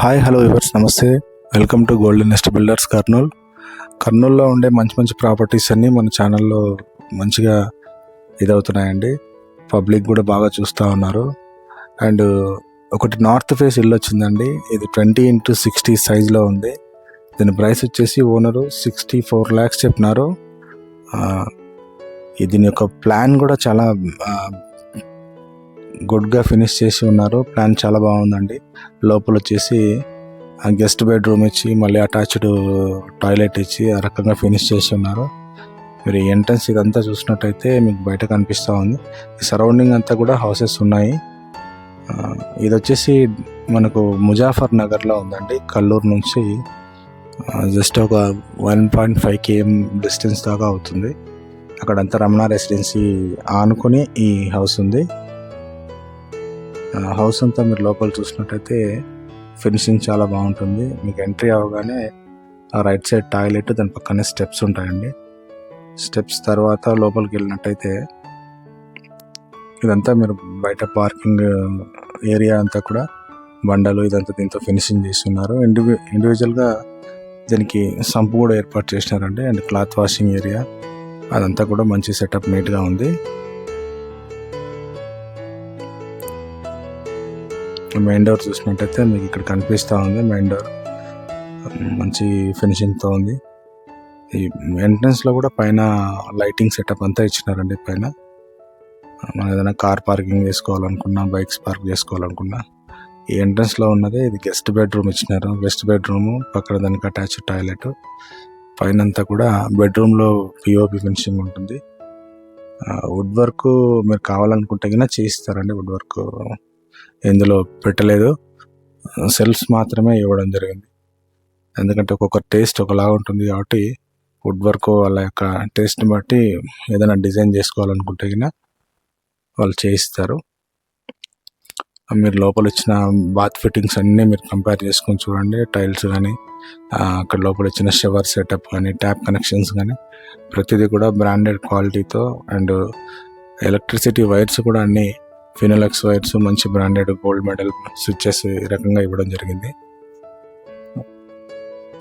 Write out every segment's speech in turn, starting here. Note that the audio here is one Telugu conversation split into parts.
హాయ్ హలో వివర్స్ నమస్తే. Welcome to golden nest builders Kurnool కర్నూల్లో ఉండే మంచి మంచి ప్రాపర్టీస్ అన్నీ మన ఛానల్లో మంచిగా ఇదవుతున్నాయండి. పబ్లిక్ కూడా బాగా చూస్తూ ఉన్నారు. అండ్ ఒకటి నార్త్ ఫేస్ ఇల్లు వచ్చిందండి. ఇది ట్వంటీ ఇంటూ సిక్స్టీ సైజ్లో ఉంది. దీని ప్రైస్ వచ్చేసి ఓనరు సిక్స్టీ ఫోర్ ల్యాక్స్ చెప్పినారు దీని యొక్క ప్లాన్ కూడా చాలా గుడ్గా ఫినిష్ చేసి ఉన్నారు. ప్లాన్ చాలా బాగుందండి. లోపల వచ్చేసి గెస్ట్ బెడ్రూమ్ ఇచ్చి మళ్ళీ అటాచ్డ్ టాయిలెట్ ఇచ్చి ఆ రకంగా ఫినిష్ చేసి ఉన్నారు. మీరు ఎంట్రన్స్ ఇదంతా చూసినట్టయితే మీకు బయట కనిపిస్తూ ఉంది. సరౌండింగ్ అంతా కూడా హౌసెస్ ఉన్నాయి. ఇది వచ్చేసి మనకు ముజాఫర్ నగర్లో ఉందండి. కల్లూరు నుంచి జస్ట్ ఒక one point five KM distance దాకా అవుతుంది. అక్కడంతా రమణ రెసిడెన్సీ ఆనుకొని ఈ హౌస్ ఉంది. హౌస్ అంతా మీరు లోపల చూసినట్టయితే ఫినిషింగ్ చాలా బాగుంటుంది. మీకు ఎంట్రీ అవ్వగానే ఆ రైట్ సైడ్ టాయిలెట్ దాని పక్కనే స్టెప్స్ ఉంటాయండి. స్టెప్స్ తర్వాత లోపలికి వెళ్ళినట్టయితే ఇదంతా మీరు బయట పార్కింగ్ ఏరియా అంతా కూడా బండలు ఇదంతా దీంతో ఫినిషింగ్ చేస్తున్నారు. ఇండివి ఇండివిజువల్గా దీనికి సంపు కూడా ఏర్పాటు చేసినారండి. And cloth washing area. అదంతా కూడా మంచి సెటప్ నీట్గా ఉంది. మెయిన్ డోర్ చూసినట్టయితే మీకు ఇక్కడ కనిపిస్తూ ఉంది మెయిన్ డోర్. మంచి ఫినిషింగ్తో ఉంది. ఈ ఎంట్రన్స్లో కూడా పైన లైటింగ్ సెటప్ అంతా ఇచ్చినారండి పైన. మనం ఏదైనా కార్ పార్కింగ్ చేసుకోవాలనుకున్నా బైక్స్ పార్క్ చేసుకోవాలనుకున్నా ఈ ఎంట్రన్స్లో ఉన్నది ఇది గెస్ట్ బెడ్రూమ్ ఇచ్చినారు. గెస్ట్ బెడ్రూమ్ పక్కన దానికి అటాచ్ టాయిలెట్. పైన అంతా కూడా బెడ్రూమ్లో పిఓపి ఫినిషింగ్ ఉంటుంది. వుడ్ వర్క్ మీరు కావాలనుకుంటే కన్నా చేయిస్తారండి వుడ్ వర్క్. ఇందులో పెట్టలేదు. సెల్ఫ్స్ మాత్రమే ఇవ్వడం జరిగింది. ఎందుకంటే ఒక్కొక్క టేస్ట్ ఒకలాగా ఉంటుంది కాబట్టి వుడ్ వర్క్ వాళ్ళ యొక్క టేస్ట్ని బట్టి ఏదైనా డిజైన్ చేసుకోవాలనుకుంటే కన్నా వాళ్ళు చేయిస్తారు. మీరు లోపల వచ్చిన బాత్ ఫిట్టింగ్స్ అన్నీ మీరు కంపేర్ చేసుకొని చూడండి. టైల్స్ కానీ అక్కడ లోపల వచ్చిన షవర్ సెటప్ కానీ ట్యాప్ కనెక్షన్స్ కానీ ప్రతిదీ కూడా బ్రాండెడ్ క్వాలిటీతో అండ్ ఎలక్ట్రిసిటీ వైర్స్ కూడా అన్నీ ఫినోలక్స్ వైర్స్ మంచి బ్రాండెడ్ గోల్డ్ మెడల్ స్విచ్చెస్ ఈ రకంగా ఇవ్వడం జరిగింది.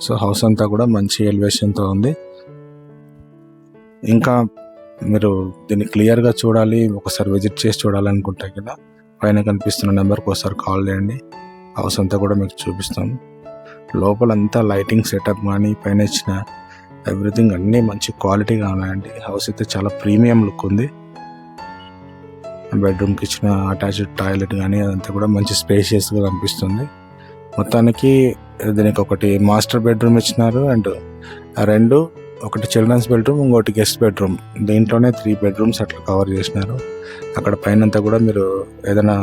సో హౌస్ అంతా కూడా మంచి ఎలివేషన్తో ఉంది. ఇంకా మీరు దీన్ని క్లియర్గా చూడాలి ఒకసారి విజిట్ చేసి చూడాలనుకుంటే కదా పైన కనిపిస్తున్న నెంబర్కి ఒకసారి కాల్ చేయండి. హౌస్ అంతా కూడా మీకు చూపిస్తాం. లోపల అంతా లైటింగ్ సెటప్ కానీ పైన ఇచ్చిన ఎవ్రీథింగ్ అన్నీ మంచి క్వాలిటీగా ఉన్నాయండి. హౌస్ అయితే చాలా ప్రీమియం లుక్ ఉంది. బెడ్రూమ్కి ఇచ్చిన అటాచ్డ్ టాయిలెట్ కానీ అదంతా కూడా మంచి స్పేషియస్గా కనిపిస్తుంది. మొత్తానికి దీనికి ఒకటి మాస్టర్ బెడ్రూమ్ ఇచ్చినారు అండ్ రెండు ఒకటి చిల్డ్రన్స్ బెడ్రూమ్ ఇంకోటి గెస్ట్ బెడ్రూమ్ దీంట్లోనే త్రీ బెడ్రూమ్స్ అట్లా కవర్ చేసినారు. అక్కడ పైనంతా కూడా మీరు ఏదైనా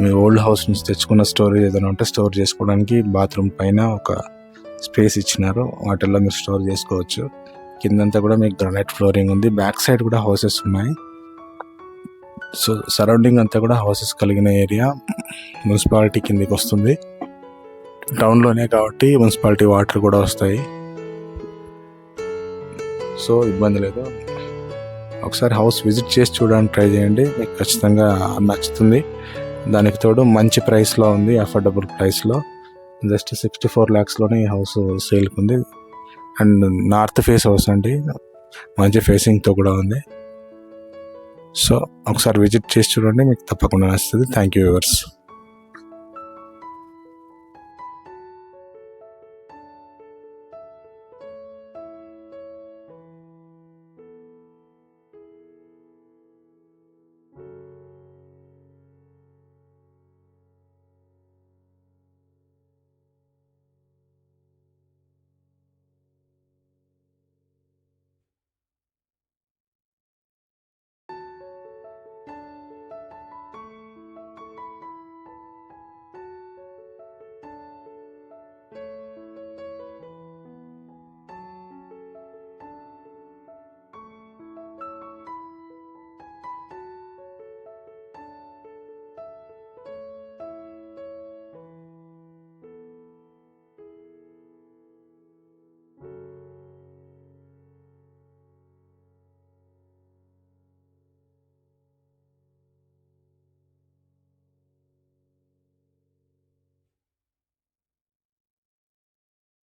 మీ ఓల్డ్ హౌస్ నుంచి తెచ్చుకున్న స్టోరేజ్ ఏదైనా ఉంటే స్టోర్ చేసుకోవడానికి బాత్రూమ్ పైన ఒక స్పేస్ ఇచ్చినారు. వాటిల్లో మీరు స్టోర్ చేసుకోవచ్చు. కిందంతా కూడా మీకు గ్రనైట్ ఫ్లోరింగ్ ఉంది. బ్యాక్ సైడ్ కూడా హౌసెస్ ఉన్నాయి. సో సరౌండింగ్ అంతా కూడా హౌసెస్ కలిగిన ఏరియా మున్సిపాలిటీ కిందకి వస్తుంది. టౌన్లోనే కాబట్టి మున్సిపాలిటీ వాటర్ కూడా వస్తాయి. సో ఇబ్బంది లేదు. ఒకసారి హౌస్ విజిట్ చేసి చూడడానికి ట్రై చేయండి. మీకు ఖచ్చితంగా నచ్చుతుంది. దానికి తోడు మంచి ప్రైస్లో ఉంది అఫోర్డబుల్ ప్రైస్లో జస్ట్ సిక్స్టీ ఫోర్ ల్యాక్స్లోనే ఈ హౌస్ సేల్కి ఉంది అండ్ నార్త్ ఫేస్ హౌస్ అండి. మంచి ఫేసింగ్తో కూడా ఉంది. సో ఒకసారి విజిట్ చేసి చూడండి మీకు తప్పకుండా నచ్చుతుంది. Thank you viewers